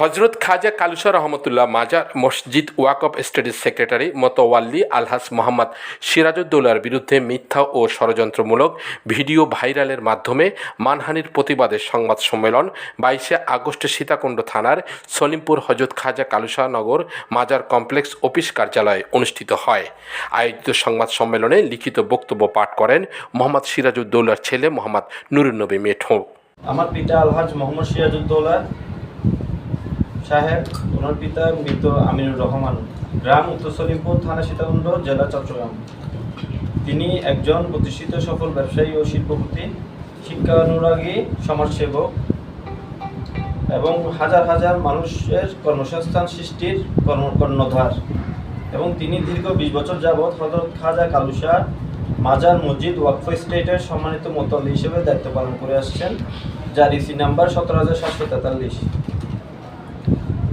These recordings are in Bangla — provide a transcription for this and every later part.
হজরত খাজা কালুসা রহমতুল্লাহ মাজার মসজিদ ওয়াকফ স্টেটের সেক্রেটারি মতোয়াল্লি আলহাস মোহাম্মদ সিরাজউদ্দৌলার বিরুদ্ধে মিথ্যা ও ষড়যন্ত্রমূলক ভিডিও ভাইরালের মাধ্যমে মানহানির প্রতিবাদে সংবাদ সম্মেলন বাইশে আগস্ট সীতাকুণ্ড থানার সলিমপুর হজরত খাজা কালুসা নগর মাজার কমপ্লেক্স অফিস কার্যালয়ে অনুষ্ঠিত হয়। আয়োজিত সংবাদ সম্মেলনে লিখিত বক্তব্য পাঠ করেন মোহাম্মদ সিরাজউদ্দৌলার ছেলে মোহাম্মদ নুরুন্নবী মেঠো। আমার পিতা আলহাজ মোহাম্মদ সিরাজউদ্দৌলা সাহেব ওনার পিতা মৃত আমিনুর রহমান, গ্রাম উত্তর সলিমপুর থানা সীতাকুণ্ড, জেলা চট্টগ্রাম। তিনি একজন প্রতিষ্ঠিত সফল ব্যবসায়ী ও শিল্পপতি শিক্ষানুরাগী সমাজসেবক এবং হাজার হাজার মানুষের কর্মসংস্থান সৃষ্টির কর্ম কর্ণধার এবং তিনি দীর্ঘ বিশ বছর যাবৎ হজরত খাজা কালুসা মাজার মসজিদ ওয়াকফ স্টেটের সম্মানিত মোতাল্লি হিসেবে দায়িত্ব পালন করে আসছেন, যার ইসি নাম্বার সতেরো হাজার সাতশো তেতাল্লিশ।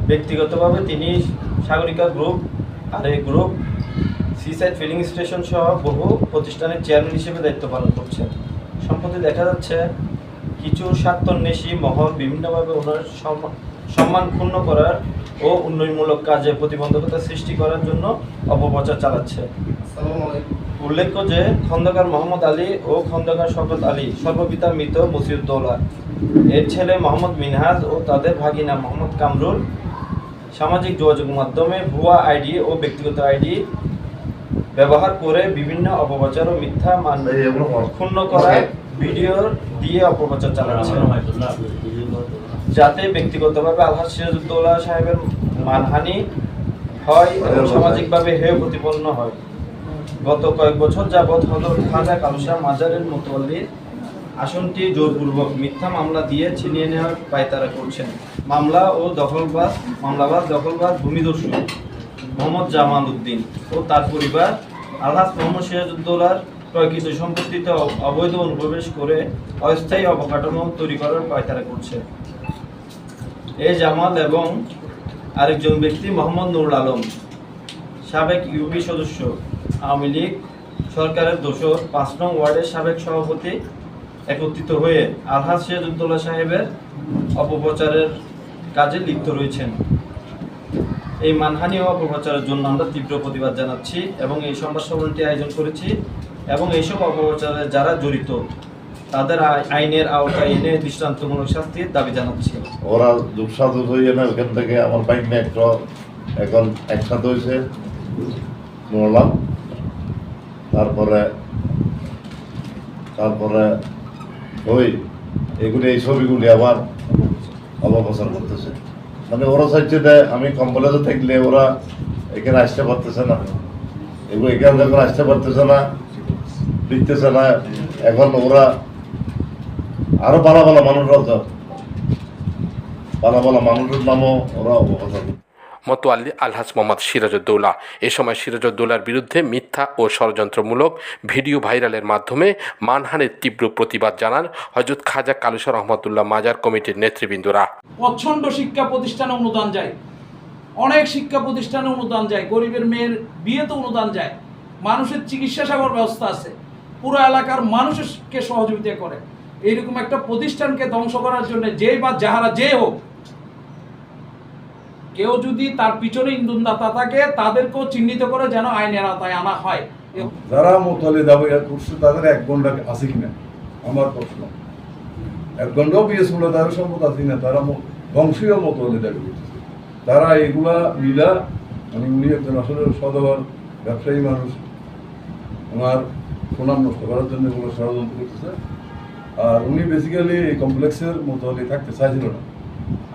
ব্যক্তিগতভাবে তিনি সাগরিকা গ্রুপ আর এই গ্রুপ সিসাইড ফিলিং স্টেশন সহ বহু প্রতিষ্ঠানের চেয়ারম্যান হিসেবে দায়িত্ব পালন করছেন। সম্প্রতি দেখা যাচ্ছে কিছু স্বার্থন্বেষী মহল বিভিন্নভাবে ওনার সম্মান- ক্ষুণ্ণ করার ও উন্নয়নমূলক কাজে প্রতিবন্ধকতা সৃষ্টি করার জন্য অপপ্রচার চালাচ্ছে। উল্লেখ্য যে খন্দকার মোহাম্মদ আলী ও খন্দকার শকত আলী সর্বপিতা মৃত মসিউদ্দৌলা। এর ছেলে মোহাম্মদ মিনহাজ ও তাদের ভাগিনা মোহাম্মদ কামরুল সামাজিক যোগাযোগ মাধ্যমে ভুয়া আইডি ও ব্যক্তিগত আইডি ব্যবহার করে বিভিন্ন অপপ্রচার ও মিথ্যা মান ক্ষুণ্ণ করা ভিডিও দিয়ে অপপ্রচার চালাচ্ছে। যাতে ব্যক্তিগতভাবে আলহাজ সিরাজউদ্দৌলা সাহেবের মানহানি হয় এবং সামাজিকভাবে হেয় প্রতিপন্ন হয়। গত কয়েক বছর যাবৎ হজরত খাজা কালুসা মাজারের মোতোয়াল্লির আসনটি জোরপূর্বক মিথ্যা মামলা দিয়ে ছিনিয়ে নেওয়ার পায়তারা করছেন। মামলা ও দখলবাজ, মামলাবাজ, দখলবাজ, ভূমিদস্যু মোহাম্মদ জামাল উদ্দিন ও তার পরিবার আলহাজ মোহাম্মদ সিরাজউদ্দৌলার ক্রয়কৃত সম্পত্তিতে অবৈধ অনুপ্রবেশ করে অস্থায়ী অবকাঠামো তৈরি করার পায়তারা করছে। এ জামাল এবং আরেকজন ব্যক্তি মোহাম্মদ নুরুল আলম, সাবেক ইউপি সদস্য, আওয়ামী লীগ সরকারের দোসর পাঁচ নং ওয়ার্ডের সাবেক সভাপতি একত্রিত হয়ে আলহাজ সিরাজউদ্দৌলা সাহেবের অপপ্রচারের কাজে লিপ্ত রয়েছেন। এই মানহানি ও অপপ্রচারের জন্য আমরা তীব্র প্রতিবাদ জানাচ্ছি এবং এই সংবাদ সম্মেলনটি আয়োজন করেছি এবং এইসব অপপ্রচারে যারা জড়িত, তাদের আই- আইনের আওতায় এনে দৃষ্টান্তমূলক শাস্তির দাবি জানাচ্ছি। ওরা দুঃসাধু হয়ে না ওখান থেকে, আমার বাইক একটা, এখন একসাথে হয়েছে। তারপরে তারপরে ওই এগুলি এই ছবিগুলি আবার অপপ্রচার করতেছে। মানে ওরা চাইছে যে আমি কম্বলেজে থাকলে ওরা এখানে আসতে পারতেছে না। এগুলো এখানে যখন আসতে পারতেছে না লিখতেছে না। এখন ওরা আরও ভালো মানুষরাও তো ভালো ভালো মানুষের নামও ওরা অপপ্রচার। মতোয়াল্লি আলহাজ মোহাম্মদ সিরাজউদ্দৌলা। এ সময় সিরাজউদ্দৌলার বিরুদ্ধে মিথ্যা ও ষড়যন্ত্রমূলক ভিডিও ভাইরালের মাধ্যমে মানহানির তীব্র প্রতিবাদ জানান হজরত খাজা কালুসা রহমতুল্লাহ মাজার কমিটির নেতৃবৃন্দরা। প্রচণ্ড শিক্ষা প্রতিষ্ঠানে অনুদান যায়। অনেক শিক্ষা প্রতিষ্ঠানে অনুদান যায়। গরিবের মেয়ের বিয়েতে অনুদান যায়। মানুষের চিকিৎসা সেবার ব্যবস্থা আছে। পুরো এলাকার মানুষকে সহযোগিতা করে। এইরকম একটা প্রতিষ্ঠানকে ধ্বংস করার জন্য যে বা যাহারা যে হোক কেউ যদি তার পিছনে ইন্ধনদাতা থাকে, তাদেরকেও চিহ্নিত করে যেন আইনের আওতায় আনা হয়। যারা মোতালে দাবি করছে তাদের এক ঘণ্টা আছে কিনা? আমার প্রশ্ন। এক ঘন্টাও বিএস মূল্য তাদের সম্পদ আছে কিনা? তারা বংশীয় মোতালে দাবি করতেছে তারা এগুলা মিলা মানে উনি একজন আসলে সদবার ব্যবসায়ী মানুষ। ওনার সুনাম নষ্ট করার জন্য এগুলো ষড়যন্ত্র করতেছে। আর উনি বেসিক্যালি এই কমপ্লেক্সের মোতালে থাকতে চাইছিল না।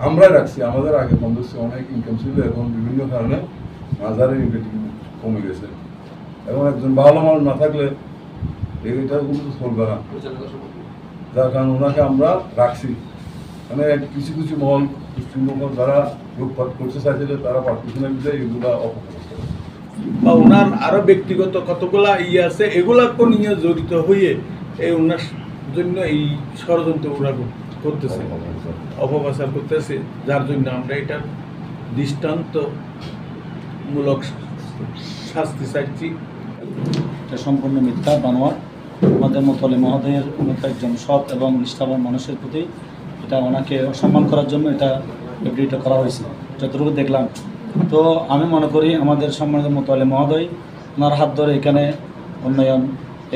আমরা রাখছি, আমাদের আগে কমপ্লেক্সে অনেক ইনকাম ছিল এখন বিভিন্ন কারণে মাজারের ইনকাম কমে গেছে। এবং একজন ভালো মানুষ না থাকলে এটা কিন্তু চলবে না। যার কারণে ওনাকে আমরা রাখছি। মানে কিছু কিছু মহল মহল যারা লুটপাট করতে চাইছিল, তারা পার্টিশনের ভিতরে এগুলা অপপ্রচার বা ওনার আরও ব্যক্তিগত কতগুলা ইয়ে আছে এগুলাকে নিয়ে জড়িত হয়ে এই ওনার জন্য এই ষড়যন্ত্র ওরা করতেছে, অপপ্রচার করতেছে, যার জন্য আমরা এটার দৃষ্টান্তমূলক শাস্তি চাইছি। এটা সম্পূর্ণ মিথ্যা বানোয়ার আমাদের মতলে মহোদয়ের মতো একজন সৎ এবং নিষ্ঠাবান মানুষের প্রতি এটা ওনাকে অসম্মান করার জন্য এটা ভিডিওটা করা হয়েছে। যতটুকু দেখলাম। তো আমি মনে করি আমাদের সম্মানিত মোতালে মহোদয়, ওনার হাত ধরে এখানে উন্নয়ন,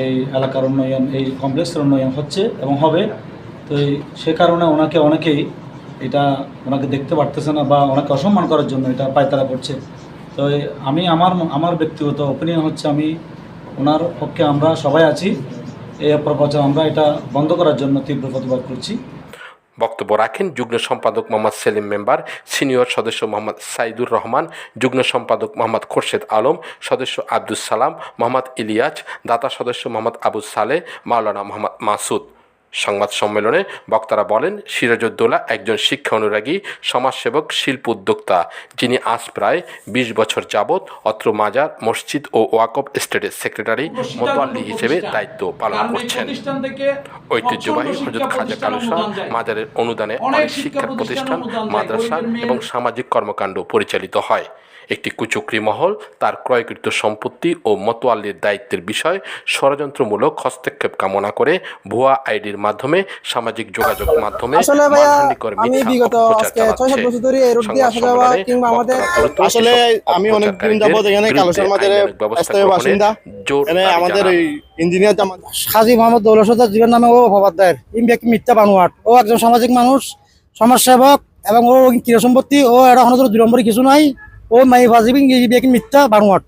এই এলাকার উন্নয়ন, এই কমপ্লেক্সের উন্নয়ন হচ্ছে এবং হবে। তো সে কারণে ওনাকে অনেকেই এটা ওনাকে দেখতে পারতেছে না বা ওনাকে অসম্মান করার জন্য এটা পায়তারা করছে। তো আমি আমার আমার ব্যক্তিগত ওপিনিয়ন হচ্ছে আমি ওনার পক্ষে আমরা সবাই আছি। এই অপপ্রচার আমরা এটা বন্ধ করার জন্য তীব্র প্রতিবাদ করছি। বক্তব্য রাখেন যুগ্ম সম্পাদক মোহাম্মদ সেলিম মেম্বার, সিনিয়র সদস্য মোহাম্মদ সাইদুর রহমান, যুগ্ম সম্পাদক মোহাম্মদ খোরশেদ আলম, সদস্য আব্দুস সালাম, মোহাম্মদ ইলিয়াজ দাতা সদস্য মোহাম্মদ আবু সালে মাওলানা মোহাম্মদ মাসুদ। সংবাদ সম্মেলনে বক্তারা বলেন সিরাজউদ্দৌলা একজন শিক্ষা অনুরাগী সমাজসেবক শিল্প উদ্যোক্তা যিনি আজ প্রায় বিশ বছর যাবৎ অত্র মাজার মসজিদ ও ওয়াকফ স্টেটের সেক্রেটারি মোতাল্লি হিসেবে দায়িত্ব পালন করছেন। ঐতিহ্যবাহী হজরত খাজা কালুসা মাজারের অনুদানে অনেক শিক্ষা প্রতিষ্ঠান মাদ্রাসা এবং সামাজিক কর্মকাণ্ড পরিচালিত হয়। একটি কুচক্রী মহল তার ক্রয়কৃত সম্পত্তি ও মতোয়াল্লির দায়িত্বের বিষয় ষড়যন্ত্রমূলক হস্তক্ষেপ কামনা করে ভুয়া আইডির মাধ্যমে সামাজিক যোগাযোগ মাধ্যমে আসলে ভাইয়া মানহানিকর আমি বিগত আজকে ছয় সাত বছর ধরে এই রোড দিয়ে আসা যাওয়া কিংবা আমাদের আসলে আমি অনেক দিন যাবত এখানে বিরুদ্ধে কালুসার মাজারে আইনানুগ ব্যবস্থা স্থায়ী গ্রহণের বাসিন্দা। এখানে আমাদের এই ইঞ্জিনিয়ার জামাত হাজি মোহাম্মদ দৌলসদার জীবন নামে ও মিথ্যা বানোয়াট। ও একজন সামাজিক মানুষ সমাজসেবক এবং ও সম্পত্তি ও এটা কোনো দুই নম্বরই কিছু নাই। ও মাই ভাজিবি এই মিথ্যা বানোয়াট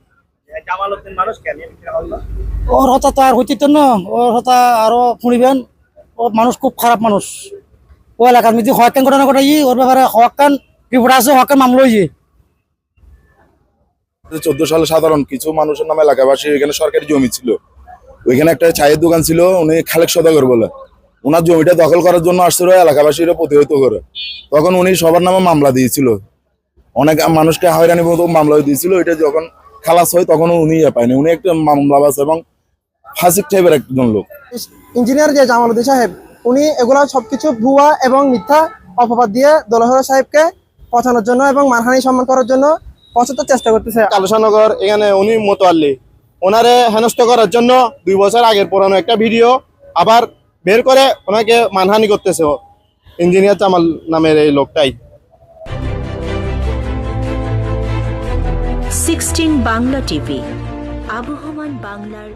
ওর হতা তো আর হইতে না। ওর হতা আরও শুনিবেন ও মানুষ খুব খারাপ মানুষ। ও এলাকার মধ্যে হকান ঘটনা ঘটাই ওর ব্যাপারে হকান রিপোর্ট আছে হকান মামলা হয়েছে চোদ্দ সালে সাধারণ কিছু মানুষের নামে এলাকাবাসী এখানে সরকারি জমি ছিল। ওইখানে একটা চায়ের দোকান ছিল উনি খালেক সদাগর বলে। ওনার জমিটা দখল করার জন্য আসছিল এলাকাবাসীরা প্রতিহত করে। তখন উনি সবার নামে মামলা দিয়েছিল। অনেক মানুষকে হয়রানি মতো মামলা দিয়েছিল এটা যখন খালাস হয় তখন উনি ইয়ে পায়নি। উনি একটা মামলাবাজ এবং ফাসিক টাইপের একজন লোক। ইঞ্জিনিয়ার যে জামালউদ্দিন সাহেব উনি এগুলা সবকিছু ভুয়া এবং মিথ্যা অপবাদ দিয়ে দোলহর সাহেবকে পচানোর জন্য এবং মানহানি সম্মান করার জন্য পচাতে চেষ্টা করতেছে। কালুসানগর এখানে উনি মোতোয়াল্লি। ওনারে হেনস্থ করার জন্য দুই বছর আগের পুরানো একটা ভিডিও আবার বের করে ওনাকে মানহানি করতেছে ইঞ্জিনিয়ার জামাল নামের এই লোকটাই। Sixteen Bangla TV. আবহমান বাংলার